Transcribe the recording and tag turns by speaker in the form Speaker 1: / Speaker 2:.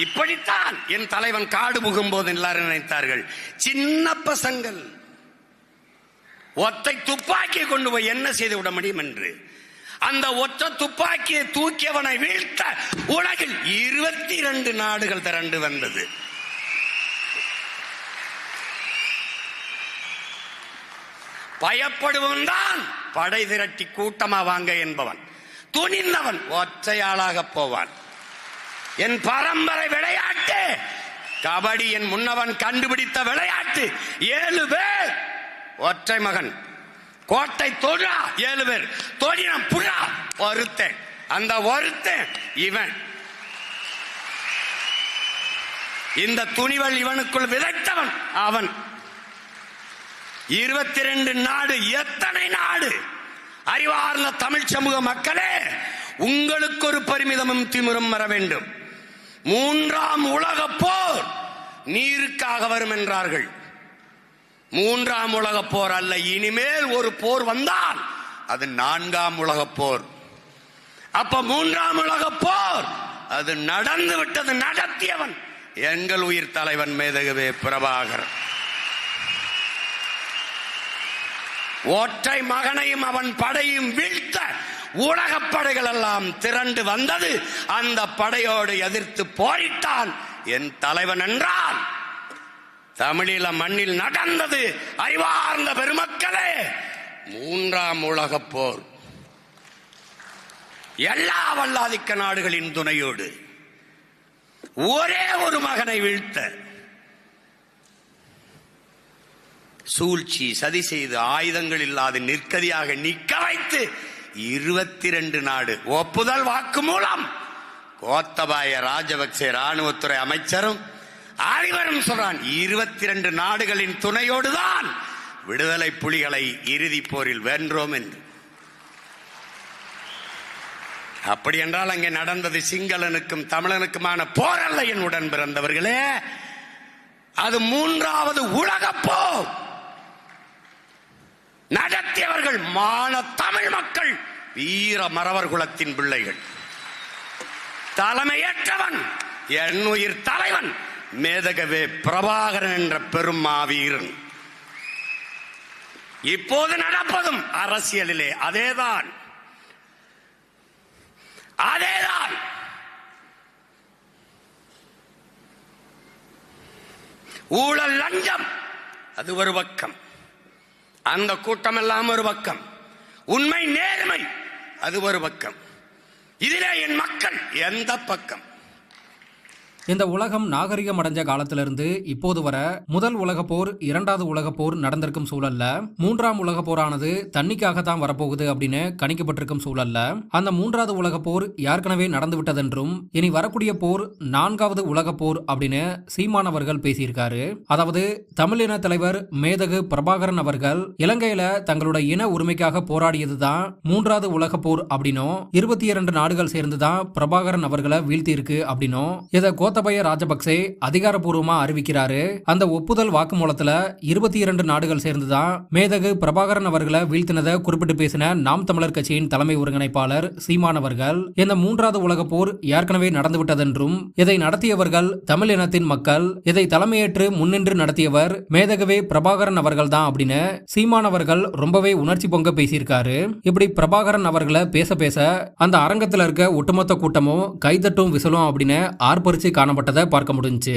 Speaker 1: இப்படித்தான் என் தலைவன் காடு புகும்போது எல்லாரும் நினைத்தார்கள். சின்ன பசங்கள். ஒத்தை துப்பாக்கி கொண்டு போய் என்ன செய்து விட முடியும் என்று? அந்த ஒற்ற துப்பாக்கியை தூக்கியவனை வீழ்த்த உலகில் இருபத்தி இரண்டு நாடுகள் திரண்டு வந்தது. பயப்படுவன் தான். படை திரட்டி கூட்டமா வாங்க என்பவன். துணிந்தவன். ஒற்றையாளாக போவான். என் பரம்பரை விளையாட்டு. கபடி என் முன்னவன் கண்டுபிடித்த விளையாட்டு. ஏழு பேர். ஒற்றை மகன். கோட்டை தொழா ஏழு பேர். தொழினம் புழா ஒருத்தன். அந்த ஒருத்தன் இவன். இந்த துணிவல் இவனுக்குள் விதைத்தவன் அவன். இருபத்தி ரெண்டு நாடு எத்தனை நாடு? அறிவார்ந்த தமிழ் சமூக மக்களே உங்களுக்கு ஒரு பரிமிதமும் திமிரும் வர வேண்டும். மூன்றாம் உலக போர் நீருக்காக வரும் என்றார்கள் மூன்றாம் உலக போர் அல்ல இனிமேல் ஒரு போர் வந்தால் அது நான்காம் உலக போர். அப்ப மூன்றாம் உலக போர் அது நடந்து விட்டது நடத்தியவன் எங்கள் உயிர் தலைவன் மேதகவே பிரபாகர். ஒற்றை மகனையும் அவன் படையும் வீழ்த்த உலக படைகள் எல்லாம் திரண்டு வந்தது அந்த படையோடு எதிர்த்து போரிட்டான் என் தலைவன் என்றான். தமிழீழ மண்ணில் நடந்தது அறிவார்ந்த பெருமக்களே மூன்றாம் உலக போர். எல்லா வல்லாதிக்க நாடுகளின் துணையோடு ஒரே ஒரு மகனை வீழ்த்த சூழ்ச்சி சதி செய்து ஆயுதங்கள் இல்லாது நிற்கதியாக நிக்க வைத்து இருபத்தி ரெண்டு நாடு. ஒப்புதல் வாக்கு மூலம் கோத்தபாய ராஜபக்சே ராணுவத்துறை அமைச்சரும் ஆய்வரும் சொல்றான் இருபத்தி ரெண்டு நாடுகளின் துணையோடுதான் விடுதலை புலிகளை இறுதி போரில் வென்றோம் என்று. அப்படி என்றால் அங்கே நடந்தது சிங்களனுக்கும் தமிழனுக்குமான போர் அல்ல என் உடன் பிறந்தவர்களே. அது மூன்றாவது உலக போர். நடத்தியவர்கள் மான தமிழ் மக்கள் வீர மறவர் குலத்தின் பிள்ளைகள். தலைமையேற்றவன் எண்ணுயிர் தலைவன் மேதகவே பிரபாகரன் என்ற பெரும் மாவீரன். இப்போது நடப்பதும் அரசியலிலே அதேதான். அதேதான். ஊழல் லஞ்சம் அது ஒரு பக்கம். அந்த கூட்டம் எல்லாம் ஒரு பக்கம். உண்மை நேர்மை அது ஒரு பக்கம். இதிலே என் மக்கள் எந்த பக்கம்?
Speaker 2: இந்த உலகம் நாகரிகம் அடைஞ்ச காலத்திலிருந்து இப்போது வர முதல் உலக போர் இரண்டாவது உலக போர் நடந்திருக்கும் சூழல்ல மூன்றாம் உலக போரானது தண்ணிக்காக தான் வரப்போகுது அப்படின்னு கணிக்கப்பட்டிருக்கும் சூழல்ல. அந்த மூன்றாவது உலக போர் ஏற்கனவே நடந்து விட்டதென்றும் இனி வரக்கூடிய போர் நான்காவது உலக போர் அப்படின்னு சீமானவர்கள் பேசியிருக்காரு. அதாவது தமிழின தலைவர் மேதகு பிரபாகரன் அவர்கள் இலங்கையில தங்களோட இன உரிமைக்காக போராடியதுதான் மூன்றாவது உலக போர் அப்படின்னும் இருபத்தி இரண்டு நாடுகள் சேர்ந்துதான் பிரபாகரன் அவர்களை வீழ்த்தியிருக்கு அப்படின்னும் இதை கோத்த கோத்தபய ராஜபக்சே அதிகாரப்பூர்வமா அறிவிக்கிறாரு. அந்த ஒப்புதல் வாக்குமூலத்துல இருபத்தி இரண்டு நாடுகள் சேர்ந்துதான் மேதகு பிரபாகரன் அவர்களை வீழ்த்தினதை குறிப்பிட்டு பேசின நாம் தமிழர் கட்சியின் தலைமை ஒருங்கிணைப்பாளர் சீமான் அவர்கள் இந்த மூன்றாவது உலக போர் ஏற்கனவே நடந்துவிட்டதென்றும் இதை நடத்தியவர்கள் தமிழ் இனத்தின் மக்கள் இதை தலைமையேற்று முன்னின்று நடத்தியவர் மேதகவே பிரபாகரன் அவர்கள் தான் அப்படின்னு சீமான் அவர்கள் ரொம்பவே உணர்ச்சி பொங்க பேசியிருக்காரு. இப்படி பிரபாகரன் அவர்களை பேச பேச அந்த அரங்கத்தில் இருக்க ஒட்டுமொத்த கூட்டமும் கைதட்டும் விசலும் அப்படின்னு ஆர்ப்பரிச்சு காணப்பட்டதை பார்க்க முடிஞ்சு